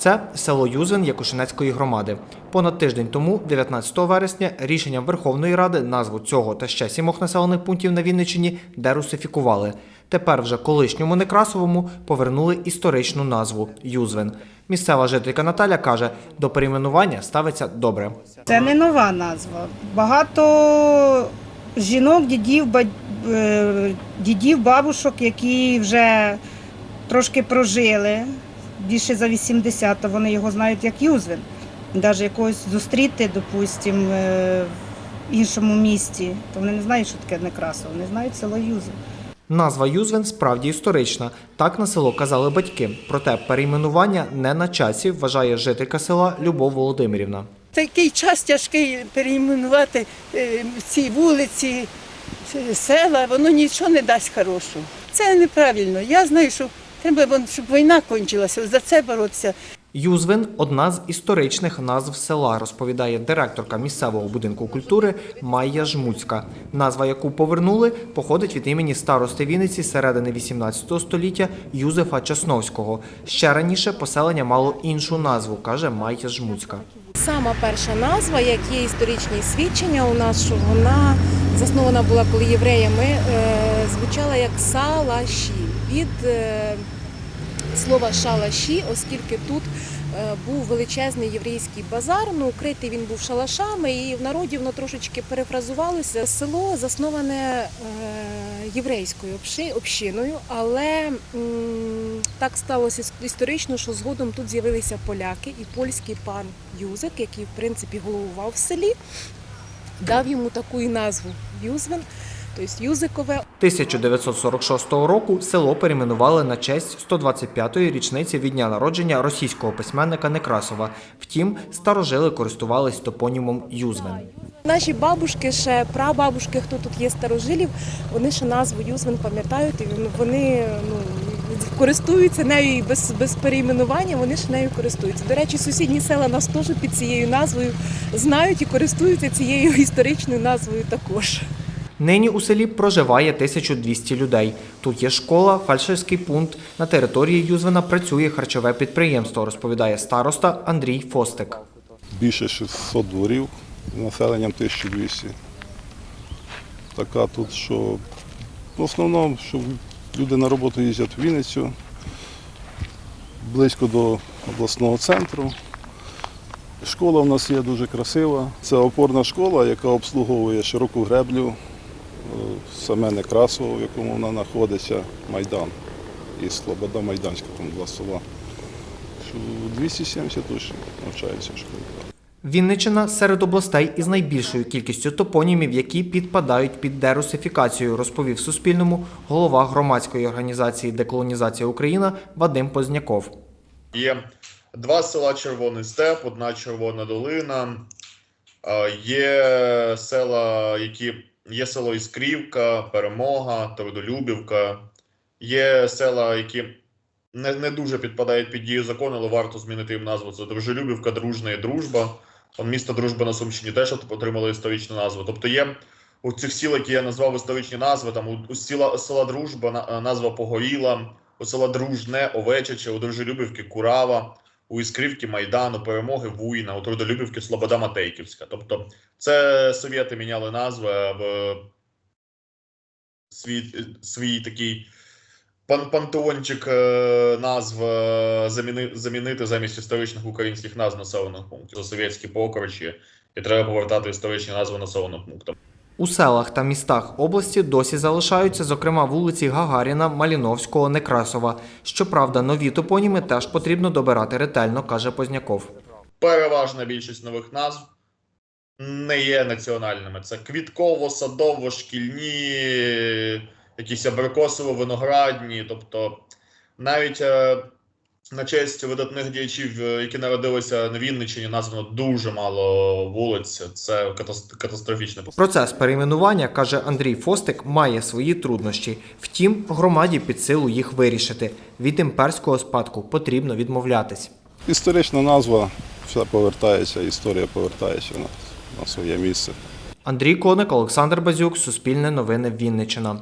Це село Юзвин Якушинецької громади. Понад тиждень тому, 19 вересня, рішенням Верховної Ради назву цього та ще сімох населених пунктів на Вінниччині дерусифікували. Тепер вже колишньому Некрасовому повернули історичну назву Юзвин. Місцева жителька Наталя каже, до перейменування ставиться добре. Це не нова назва. Багато жінок, дідів, е, дідів, бабушок, які вже трошки прожили, більше за 80, то вони його знають як Юзвин. Навіть якогось зустріти, допустимо, в іншому місті, то вони не знають, що таке Некрасово, вони знають село Юзвин. Назва Юзвин справді історична. Так на село казали батьки. Проте перейменування не на часі, вважає жителька села Любов Володимирівна. Такий час тяжкий перейменувати е, ці вулиці, е, села, воно нічого не дасть хорошого. Це неправильно. Я знаю, що треба, вон, щоб війна кончилася, за це боротися. Юзвин одна з історичних назв села, розповідає директорка місцевого будинку культури Майя Жмуцька. Назва, яку повернули, походить від імені старости Вінниці середини 18 століття Юзефа Часновського. Ще раніше поселення мало іншу назву, каже Майя Жмуцька. Сама перша назва, як є історичні свідчення у нас, що вона заснована була коли євреями, е, звучала як салаші від е, слова шалаші, оскільки тут е, був величезний єврейський базар, ну укритий він був шалашами, і в народі воно трошечки перефразувалося. Село засноване е, єврейською общиною, але так сталося історично, що згодом тут з'явилися поляки, і польський пан Юзик, який в принципі головував в селі, дав йому таку і назву Юзвин, тобто Юзикове 1946 року село перейменували на честь 125-ї річниці від дня народження російського письменника Некрасова. Втім, старожили користувались топонімом Юзвин. Наші бабушки, ще прабабушки, хто тут є старожилів, вони ще назву Юзвин пам'ятають, і вони ну, користуються нею і без, без перейменування, вони ще нею користуються. До речі, сусідні села нас теж під цією назвою знають і користуються цією історичною назвою також. Нині у селі проживає 1200 людей. Тут є школа, фельдшерський пункт. На території Юзвина працює харчове підприємство, розповідає староста Андрій Фостик. більше 600 дворів з населенням 1200. Така тут, що в основному, що люди на роботу їздять в Вінницю, близько до обласного центру. Школа в нас є дуже красива. Це опорна школа, яка обслуговує широку греблю, саме Некрасово, в якому вона знаходиться, Майдан. І Слобода Майданська, там два села. 270 учнів навчаються в школі. Вінниччина серед областей із найбільшою кількістю топонімів, які підпадають під дерусифікацію, розповів Суспільному голова громадської організації Деколонізація Україна Вадим Позняков. Є два села Червоний Степ, одна Червона Долина. Е, Є села, які є село Іскрівка, Перемога, Трудолюбівка. Є села, які не, не дуже підпадають під дію закону, але варто змінити їм назву. Це Дружелюбівка, Дружна і Дружба. Там місто Дружба на Сумщині теж отримало історичну назву. Тобто є у цих сіл, які я назвав історичні назви, там у, у села, села Дружба на- назва Погоріла, у села Дружне, Овечиче, у Дружелюбівки Курава, у Іскрівки Майдану, Перемоги Вуйна, у Трудолюбівки Слобода Матейківська. Тобто це совєти міняли назви, аби свій, свій такий пан, пантеончик е, назв е, заміни, замінити замість історичних українських назв населених пунктів. Це совєтські покричі, і треба повертати історичні назви населених пунктів. У селах та містах області досі залишаються, зокрема, вулиці Гагаріна, Маліновського, Некрасова. Щоправда, нові топоніми теж потрібно добирати ретельно, каже Позняков. Переважна більшість нових назв не є національними. Це квітково, садово, шкільні, якісь абрикосово-виноградні. Тобто навіть е, на честь видатних діячів, е, які народилися на Вінниччині, названо дуже мало вулиць. Це катас- катастрофічне Процес перейменування, каже Андрій Фостик, має свої труднощі. Втім, громаді під силу їх вирішити. Від імперського спадку потрібно відмовлятись. Історична назва, все повертається, історія повертається на, на своє місце. Андрій Коник, Олександр Базюк, Суспільне новини Вінниччина.